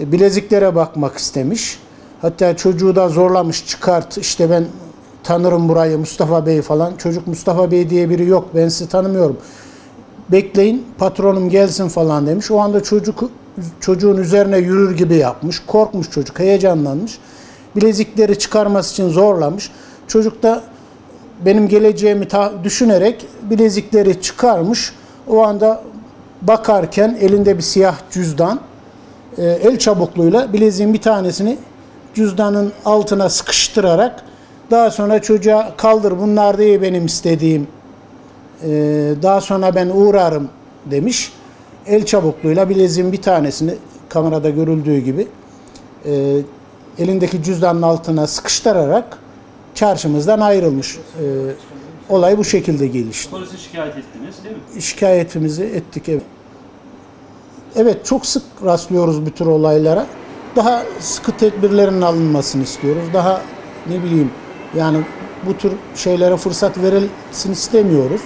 E, bileziklere bakmak istemiş. Hatta çocuğu da zorlamış çıkart işte ben tanırım burayı Mustafa Bey falan. Çocuk Mustafa Bey diye biri yok ben sizi tanımıyorum. Bekleyin patronum gelsin falan demiş. O anda çocuk çocuğun üzerine yürür gibi yapmış. Korkmuş çocuk heyecanlanmış. Bilezikleri çıkarması için zorlamış. Çocuk da benim geleceğimi düşünerek bilezikleri çıkarmış. O anda bakarken elinde bir siyah cüzdan e, el çabukluğuyla bileziğin bir tanesini cüzdanın altına sıkıştırarak daha sonra çocuğa kaldır bunlar değil benim istediğim e, daha sonra ben uğrarım demiş. El çabukluğuyla bileziğin bir tanesini kamerada görüldüğü gibi e, elindeki cüzdanın altına sıkıştırarak çarşımızdan ayrılmış. E, olay bu şekilde gelişti. Polise şikayet ettiniz değil mi? Şikayetimizi ettik. Evet. Evet çok sık rastlıyoruz bu tür olaylara. Daha sıkı tedbirlerin alınmasını istiyoruz. Daha ne bileyim yani bu tür şeylere fırsat verilsin istemiyoruz.